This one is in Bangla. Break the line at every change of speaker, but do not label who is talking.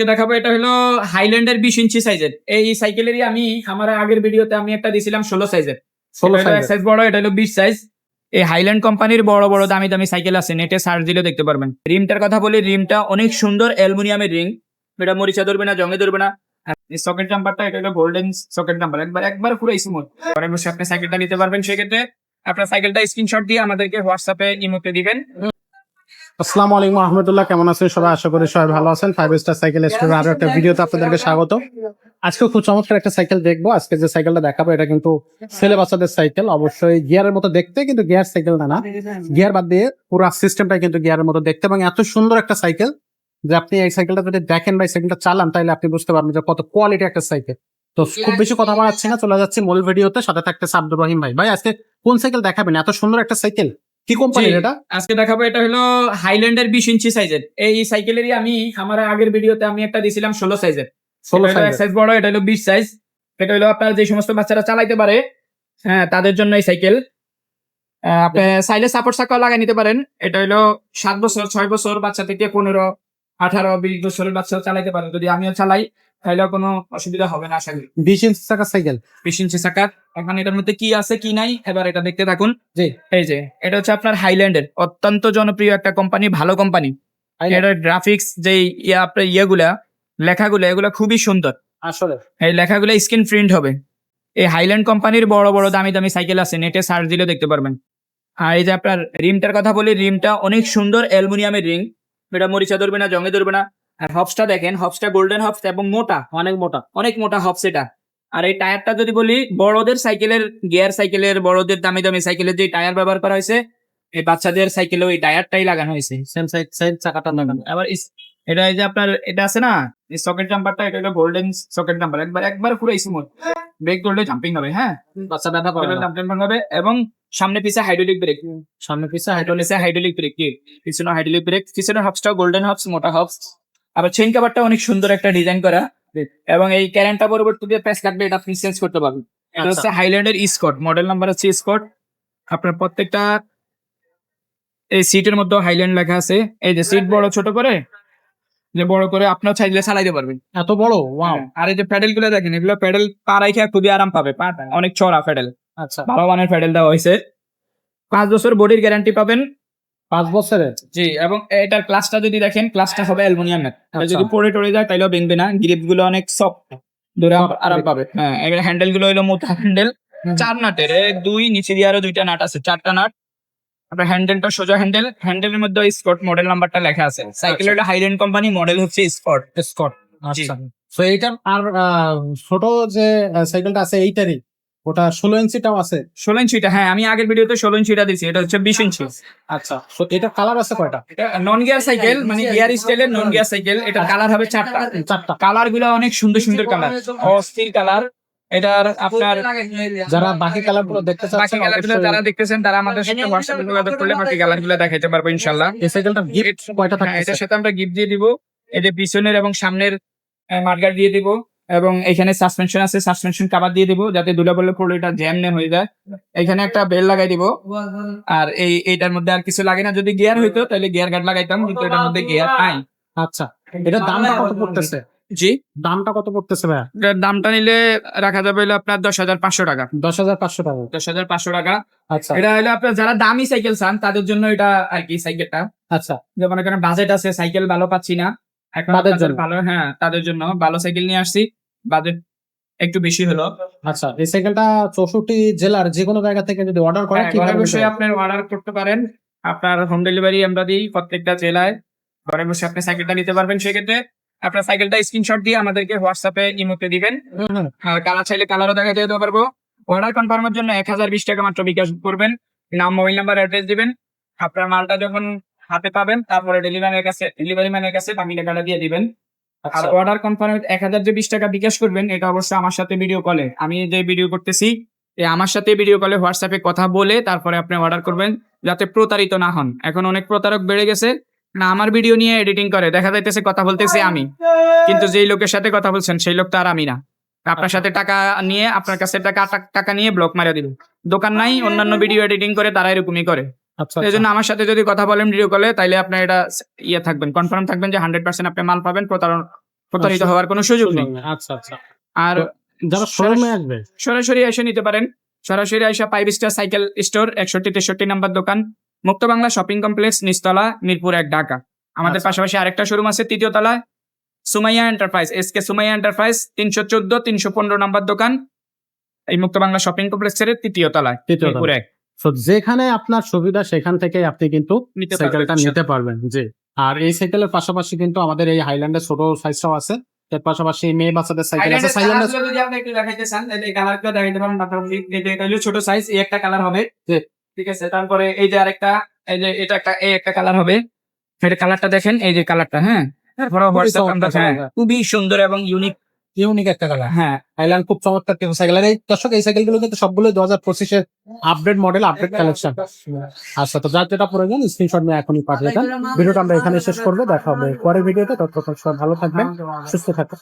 দেখাবো এটা হলো হাইল্যান্ডের বিশ ইঞ্চি সাইজের এই সাইকেলেরই আমি আমার আগের ভিডিওতে আমি একটা দিছিলাম ষোলো সাইজের
ষোলো
সাইজ বড় এটা হলো বিশ সাইজ এই হাইল্যান্ড কোম্পানির বড় বড় দামি দামি সাইকেল আছে নেটে সার্চ দিলে দেখতে পারবেন। রিমটার কথা বলি রিমটা অনেক সুন্দর অ্যালুমিনিয়ামের রিং। এটা মরিচা ধরবে না জঙ্গে ধরবে না। সকেট জাম্পারটা এটা হলো গোল্ডেন সকেট জাম্পার একবার একবার পুরো স্মুথ পরে বসে আপনি সাইকেলটা নিতে পারবেন। সেক্ষেত্রে আপনার সাইকেলটা স্ক্রিনশট দিয়ে আমাদেরকে হোয়াটসঅ্যাপে ইমোতে দিবেন।
আসসালামু আলাইকুম কেমন আছেন সবাই? আশা করি সবাই ভালো আছেন। ফাইভ স্টার সাইকেল স্টোর আরও একটা ভিডিওতে আপনাদেরকে স্বাগত। আজকে খুব চমৎকার একটা সাইকেল দেখব। আজকে যে সাইকেলটা দেখাবো, এটা কিন্তু ছেলে বাচ্চাদের সাইকেল অবশ্যই গিয়ারের মতো দেখতে কিন্তু গিয়ার সাইকেল না না? গিয়ার বাদ দিয়ে পুরো সিস্টেমটা কিন্তু গিয়ারের মতো দেখতে। এবং এত সুন্দর একটা সাইকেল যে আপনি এই সাইকেলটা যদি দেখেন বা এই সাইকেলটা চালান তাহলে আপনি বুঝতে পারবেন যে কত কোয়ালিটি একটা সাইকেল তো খুব বেশি কথা বাড়াচ্ছি না, চলে যাচ্ছি মূল ভিডিওতে। সাথে থাকতে আব্দুর রহিম ভাই। ভাই, আজকে কোন সাইকেল দেখাবেন? এত সুন্দর একটা সাইকেল কি কোম্পানির এটা?
আজকে দেখাবো এটা হলো হাইল্যান্ডের বিশ ইঞ্চি সাইজের এই সাইকেলেরই আমি আমার আগের ভিডিওতে আমি একটা দিছিলাম ষোলো সাইজের
ষোলো সাইজ
বড় এটা হলো বিশ সাইজ এটা হলো আপনার যে সমস্ত বাচ্চারা চালাইতে পারে হ্যাঁ তাদের জন্য এই সাইকেল আপনি সাইলে সাপোর্ট সাকাও লাগাই নিতে পারেন। এটা হলো সাত বছর ছয় বছর বাচ্চা থেকে পনেরো আঠারো বিশ বছরের বাচ্চা চালাইতে পারেন। যদি আমিও চালাই তাহলে কোনো অসুবিধা হবে না আশা করি।
বিশ ইঞ্চি চাকার সাইকেল।
বিশ ইঞ্চি চাকার এখন এটার মধ্যে কি আছে কি নাই এবার এটা দেখতে থাকুন।
জি।
এই যে এটা হচ্ছে আপনার হাইল্যান্ডের অত্যন্ত জনপ্রিয় একটা কোম্পানি ভালো কোম্পানি এটার গ্রাফিক্স যে ইয়া আপনার ইয়েগুলা লেখাগুলো এগুলো খুবই সুন্দর।
আসলে।
এই লেখাগুলো স্ক্রিন প্রিন্ট হবে। এই হাইল্যান্ড কোম্পানির বড় বড় দামি দামি সাইকেল আছে নেটে সার্চ দিলে দেখতে পারবেন। আর এই যে আপনার রিমটার কথা বলি রিমটা অনেক সুন্দর অ্যালুমিনিয়ামের রিং এটা মরিচা ধরবে না জঙ্গে ধরবে না। আর হবসটা দেখেন হবসটা গোল্ডেন হবস এবং মোটা
অনেক মোটা
অনেক মোটা হবস এটা। আর এই টায়ারটা যদি বলি বড়দের সাইকেলের গিয়ার সাইকেলের বড়দের দামি দামি সাইকেলের যে টায়ার ব্যবহার করা হয়েছে এই বাচ্চাদের সাইকেলেও এই টায়ারটাই লাগানো হয়েছে।
সেম সাইড সাইড চাকাটা লাগানো।
আবার এটা এই যে আপনার এটা আছে না এই সকেট জাম্পারটা এটা হলো গোল্ডেন সকেট জাম্পার একবার একবার পুরো স্মুথ ব্রেক ধরলে জাম্পিং হবে হ্যাঁ?
বাচ্চা ব্যথা পাবে
জাম্পিং হবে এবং সামনে পিছে হাইড্রোলিক ব্রেক
সামনে পিছে
হাইড্রোলিক হাইড্রোলিক ব্রেক কি পিছনে হাইড্রোলিক ব্রেক পিছনের হবসটাও গোল্ডেন হবস মোটা হবস আবার চেইন কাভারটা অনেক সুন্দর একটা ডিজাইন করা। এবং এই ক্যারেন্টটা পরবর্তীতে প্রেস কাটবে এটা আপনি চেঞ্জ করতে পারবেন। এটা
আচ্ছা।
হচ্ছে হাইল্যান্ডের স্কট মডেল নাম্বার হচ্ছে স্কট আপনার প্রত্যেকটা এই সিটের মধ্যে হাইল্যান্ড লেখা আছে। এই যে সিট বড় ছোট করে যে বড় করে আপনার চাইলে চালাইতে পারবেন।
এত বড়? ওয়াও
হ্যাঁ, আর এই যে প্যাডেলগুলো দেখেন এগুলো প্যাডেল পা রাখে খুবই আরাম পাবে। পা অনেক চড়া প্যাডেল
আচ্ছা।
ভালো মানের প্যাডেল দেওয়া হয়েছে। পাঁচ বছর বডির গ্যারান্টি পাবেন।
পাঁচ বছরের?
জি এবং এটার ক্লাসটা যদি দেখেন ক্লাসটা হবে অ্যালুমিনিয়ামের
আচ্ছা।
যদি পড়ে টড়ে যায় তাইলেও ভেঙবে না। গ্রিপগুলো অনেক সফট ধরে আরাম পাবে হ্যাঁ হ্যান্ডেলগুলো হলো মোটা হ্যান্ডেল চার নাটের এক দুই নিচে দিয়ে আরও দুইটা নাট আছে চারটা নাট। আপনার হ্যান্ডেলটা সোজা হ্যান্ডেল হ্যান্ডেলের মধ্যে স্কট মডেল নাম্বারটা লেখা আছে। সাইকেলের হাইল্যান্ড কোম্পানি মডেল হচ্ছে স্কট
স্কট আচ্ছা। তো এইটার আর ছোট যে সাইকেলটা আছে এইটারই? ওটা ষোলো ইঞ্চিটাও আছে?
ষোলো ইঞ্চিটা হ্যাঁ আমি আগের ভিডিওতে ষোলো ইঞ্চিটা দিচ্ছি এটা হচ্ছে বিশ ইঞ্চি।
আচ্ছা এটা কালার আছে কয়টা?
এটা নন গিয়ার সাইকেল মানে গিয়ার স্টাইলের নন গিয়ার সাইকেল এটা কালার হবে চারটা।
চারটা
কালারগুলো অনেক সুন্দর সুন্দর কালার অস্থির কালার এটার আপনার
যারা বাকি কালারগুলো দেখতে
বাকি কালারগুলো যারা দেখতেছেন তারা আমাদের সাথে হোয়াটসঅ্যাপে যোগাযোগ করলে বাকি কালারগুলো দেখাইতে পারব ইনশাল্লাহ।
এই সাইকেলটা গিফট কয়টা থাকছে
এটার সাথে আমরা গিফট দিয়ে দিব এই যে পিছনের এবং সামনের মার্কার দিয়ে দিব। এবং এখানে সাসপেনশন আছে সাসপেনশন কাভার দিয়ে দিব যাতে দুলা বললে পড়লে এটা জ্যাম না হয়ে যায়। এখানে একটা বেল লাগাই দিব। আর এই এটার মধ্যে আর কিছু লাগে না। যদি গিয়ার হইতো তাহলে গিয়ার গার্ড লাগাইতাম কিন্তু এটার মধ্যে গিয়ার নাই।
আচ্ছা এটার দামটা কত পড়তেছে?
জি?
দামটা কত পড়তেছে ভাইয়া?
এটার দামটা নিলে রাখা যাবে হলো আপনার দশ হাজার পাঁচশো টাকা।
দশ হাজার পাঁচশো টাকা।
দশ হাজার পাঁচশো টাকা।
আচ্ছা।
এটা হলো আপনার যারা দামি সাইকেল চান তাদের জন্য এটা আর কি সাইকেলটা।
আচ্ছা।
যেমন এখানে বাজেট আছে সাইকেল ভালো পাচ্ছি না।
তাদের জন্য।
ভালো হ্যাঁ তাদের জন্য। ভালো সাইকেল নিয়ে আসছি। বাজেট একটু বেশি হলো।
আচ্ছা এই সাইকেলটা চৌষট্টি জেলার যে কোনো জায়গা থেকে যদি অর্ডার করেন
হ্যাঁ,
কীভাবে
ঘরে বসে? আপনার অর্ডার করতে পারেন। আপনার হোম ডেলিভারি আমরা দিই প্রত্যেকটা জেলায়। ঘরে বসে আপনি সাইকেলটা নিতে পারবেন। সেক্ষেত্রে আপনার সাইকেলটা স্ক্রিনশট দিয়ে আমাদেরকে হোয়াটসঅ্যাপে ইমোতে দিবেন। আর কালার চাইলে কালারও দেখা যেতে পারব। অর্ডার কনফার্মের জন্য এক হাজার বিশ টাকা মাত্র বিকাশ করবেন। নাম মোবাইল নাম্বার অ্যাড্রেস দিবেন। আপনার মালটা যখন হাতে পাবেন তারপরে ডেলিভারির কাছে ডেলিভারি ম্যানের কাছে বাকি টাকাটা দিয়ে দিবেন। আর
আচ্ছা
অর্ডার কনফার্ম এক হাজার যে বিশ টাকা বিকাশ করবেন এটা অবশ্যই আমার সাথে ভিডিও কলে আমি যে ভিডিও করতেছি আমার সাথে ভিডিও কলে হোয়াটসঅ্যাপে কথা বলে তারপরে আপনি অর্ডার করবেন যাতে প্রতারিত না হন। এখন অনেক প্রতারক বেড়ে গেছে না আমার ভিডিও নিয়ে এডিটিং করে দেখা যাইতেছে কথা বলতেছে আমি। কিন্তু যেই লোকের সাথে কথা বলছেন সেই লোক তো আর আমি না। আপনার সাথে টাকা নিয়ে আপনার কাছে টাকা টাকা নিয়ে ব্লক মারা দিল দোকান নাই অন্যান্য ভিডিও এডিটিং করে তারা এরকমই করে। এই জন্য আমার সাথে যদি কথা বলেন ভিডিও কলে তাইলে আপনার এটা ইয়ে থাকবেন। কনফার্ম থাকবেন যে হান্ড্রেড পার্সেন্ট আপনি মাল পাবেন প্রতারণ প্রতারিত
আচ্ছা।
হওয়ার কোনো সুযোগ নেই।
আচ্ছা আচ্ছা।
আর
যারা শোরুমে আসবে?
সরাসরি এসে নিতে পারেন। সরাসরি এসে ফাইভ স্টার সাইকেল স্টোর একষট্টি তেষট্টি নাম্বার দোকান মুক্ত বাংলা শপিং কমপ্লেক্স নিচতলা মিরপুর এক ঢাকা। আমাদের
আচ্ছা।
পাশাপাশি আরেকটা শোরুম আছে তৃতীয় তলায় Sumaiya Enterprise S K Sumaiya Enterprise তিনশো চোদ্দ তিনশো পনেরো নাম্বার দোকান এই মুক্ত বাংলা শপিং কমপ্লেক্সের তৃতীয় তলায় মিরপুর এক।
তো যেখানে আপনার সুবিধা সেখান থেকে আপনি কিন্তু
নিতে
সাইকেলটা
পারবেন।
নিতে পারবেন জি। আর এই সাইকেলের পাশাপাশি কিন্তু আমাদের এই হাইল্যান্ডের ছোট সাইজটাও আছে। এর পাশাপাশি মেয়ে বাচ্চাদের সাইকেল আছে।
Highland-এর যদি আপনি একটু দেখাইতে চান, এই কালারটা দেখাইতে পারেন। মোটামুটি এটা হলো ছোট সাইজ এই একটা কালার হবে। ঠিক আছে? তারপরে এই যে আরেকটা এই যে এটা একটা এই একটা কালার হবে। এটা কালারটা দেখেন এই যে কালারটা হ্যাঁ? তারপরে হোয়াটসঅ্যাপ আমরা হ্যাঁ, খুবই সুন্দর এবং ইউনিক
ইউনিক একটা কালার
হ্যাঁ।
আইল্যান্ড খুব চমৎকার কিন্তু সাইকেল আর এই দর্শক এই সাইকেলগুলো কিন্তু সবগুলো দু হাজার পঁচিশের আপডেট মডেল আপডেট কালেকশন আচ্ছা তো যার যেটা প্রয়োজন স্ক্রিনশট নিয়ে এখনই পাঠিয়ে দেন। ভিডিওটা আমরা এখানে শেষ করব। দেখা হবে পরের ভিডিওতে। ততক্ষণ সবাই ভালো থাকবেন সুস্থ থাকবেন।